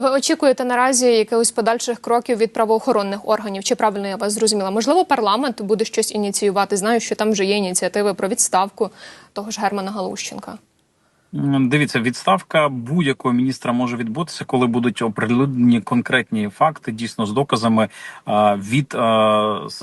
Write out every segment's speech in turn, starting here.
Ви очікуєте наразі якихось подальших кроків від правоохоронних органів? Чи правильно я вас зрозуміла? Можливо, парламент буде щось ініціювати. Знаю, що там вже є ініціативи про відставку того ж Германа Галущенка. Дивіться, відставка будь-якого міністра може відбутися, коли будуть оприлюднені конкретні факти, дійсно з доказами від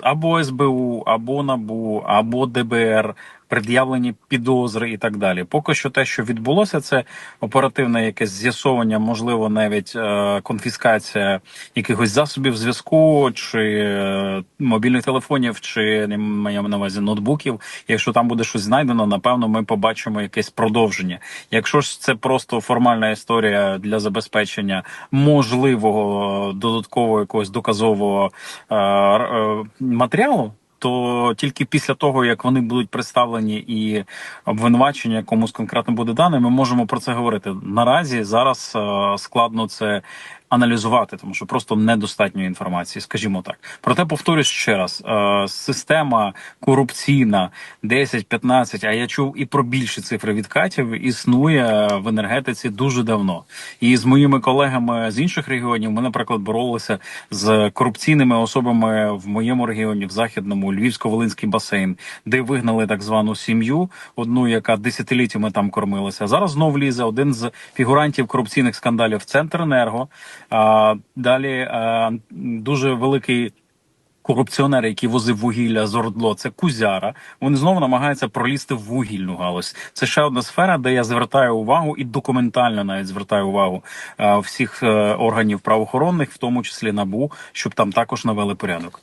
або СБУ, або НАБУ, або ДБР, пред'явлені підозри і так далі. Поки що те, що відбулося, це оперативне якесь з'ясовування, можливо, навіть е, конфіскація якихось засобів зв'язку чи е, мобільних телефонів, чи не маю на увазі ноутбуків. Якщо там буде щось знайдено, напевно, ми побачимо якесь продовження. Якщо ж це просто формальна історія для забезпечення можливого додаткового якогось доказового е, е, матеріалу. То тільки після того, як вони будуть представлені і обвинувачення комусь конкретно буде дане, ми можемо про це говорити. Наразі зараз е, складно це аналізувати, тому що просто недостатньо інформації, скажімо так. Проте повторюсь ще раз: е, система корупційна 10-15, а я чув і про більші цифри відкатів, існує в енергетиці дуже давно. І з моїми колегами з інших регіонів ми, наприклад, боролися з корупційними особами в моєму регіоні, в західному Львівсько-Волинський басейн, де вигнали так звану сім'ю, одну, яка десятиліттями там кормилася. Зараз знов лізе один з фігурантів корупційних скандалів Центренерго. Далі дуже великий. Корупціонер, який возив вугілля з Ордло, це Кузяра. Вони знову намагаються пролізти в вугільну галузь. Це ще одна сфера, де я звертаю увагу і документально навіть звертаю увагу е, всіх е, органів правоохоронних, в тому числі набу, щоб там також навели порядок.